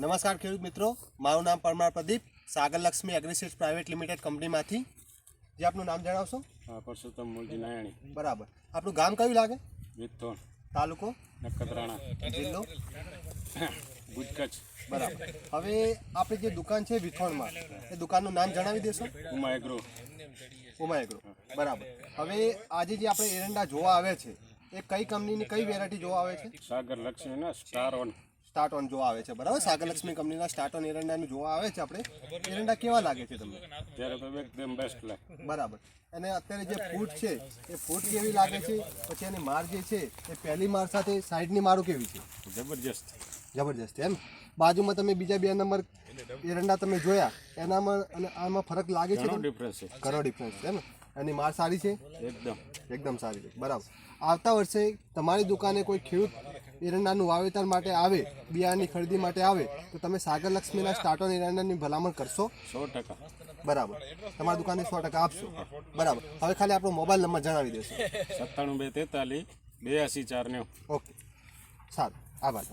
નમસ્કાર ખેડૂત મિત્રો. મારું નામ Parmar Pradeep Sagar Lakshmi Agriseeds Private Limited કંપનીમાંથી. જે આપનું નામ જણાવશો? હા પરસોત્તમ મૂળજી નાયણી બરાબર. આપણું ગામ કયું લાગે? વિથોણ. તાલુકો? નખત્રાણા. જિલ્લો? ભુજ કચ્છ બરાબર. હવે આપણી જે દુકાન છે વિથોણમાં એ દુકાનનું નામ જણાવી દેશો. ઉમા એગ્રો. ઉમા એગ્રો. બરાબર. હવે આજે જે આપણે એરંડા જોવા આવે છે એ કઈ કંપનીની કઈ વેરાયટી જોવા આવે છે? સાગર લક્ષ્મીના સ્ટાર ઓન. સ્ટાર્ટ ઓન જોવા આવે છે બરાબર? સાગરલક્ષ્મી કંપનીના સ્ટાર્ટ ઓન એરંડાનું જોવા આવે છે આપણે. એરંડા કેવા લાગે છે તમને? એકદમ બેસ્ટ લાગે. બરાબર. અને અત્યારે જે ફૂટ છે એ ફૂટ કેવી લાગે છે? પછી એની માર જે છે એ પહેલી માર સાથે સાઈડની મારું કેવી છે? જબરજસ્ત. જબરજસ્ત એમ? બાજુમાં તમે બીજા બે નંબર એરંડા તમે જોયા એનામાં અને આમાં ફરક લાગે છે ડિફરન્સ છે. ઘણો ડિફરન્સ છે ને એની માર સારી છે? એકદમ. એકદમ સારી છે બરાબર. આવતા વર્ષે તમારી દુકાને કોઈ ખેડૂત એરંડાનું વાવેતર માટે આવે બિયારણની ખરીદી માટે આવે તો તમે સાગર લક્ષ્મીના સ્ટાર્ટોન એરંડાની ભલામણ કરશો? સો ટકા. બરાબર. તમારી દુકાને સો ટકા આપશો. બરાબર. હવે ખાલી આપણો મોબાઈલ નંબર જણાવી દેશો. સત્તાણું બે તેતાલીસ બ્યાસી ચાર નેવું. ઓકે. સારું. આભાર.